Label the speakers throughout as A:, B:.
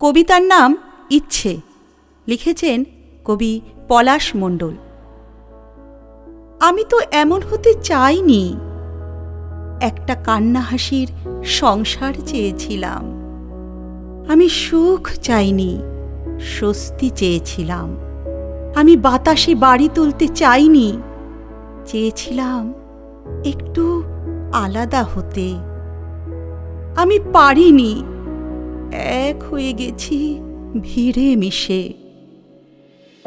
A: কবিতার নাম ইচ্ছে। লিখেছেন কবি পলাশ মণ্ডল। আমি তো এমন হতে চাইনি। একটা কান্না হাসির সংসার চেয়েছিলাম। আমি সুখ চাইনি, স্বস্তি চেয়েছিলাম। আমি বাতাসে বাড়ি তুলতে চাইনি। চেয়েছিলাম একটু আলাদা হতে। আমি পারিনি এক হয়ে গেছি, ভিড়ে মিশে।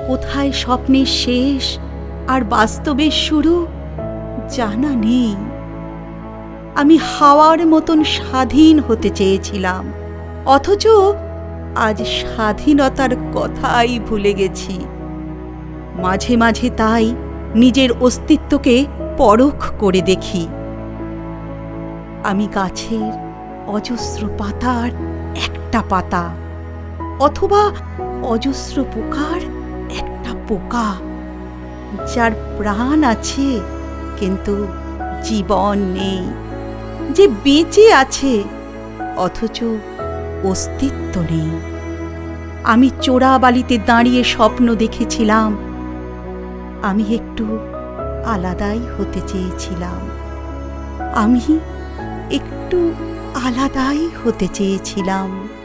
A: কোথায় স্বপ্নের শেষ আর বাস্তবের শুরু জানা নেই। আমি হাওয়ার মতন স্বাধীন হতে চেয়েছিলাম, অথচ আজ স্বাধীনতার কথাই ভুলে গেছি। মাঝে মাঝে তাই নিজের অস্তিত্বকে পরখ করে দেখি। আমি গাছের অজস্র পাতার একটা পাতা, অথবা অজস্র পোকার একটা পোকা, যার প্রাণ আছে কিন্তু জীবন নেই, যে বেঁচে আছে অথচ অস্তিত্ব নেই। আমি চোরাবালিতে দাঁড়িয়ে স্বপ্ন দেখেছিলাম। আমি একটু আলাদাই হতে চেয়েছিলাম। আমি একটু আলাদাই হতে চেয়েছিলাম।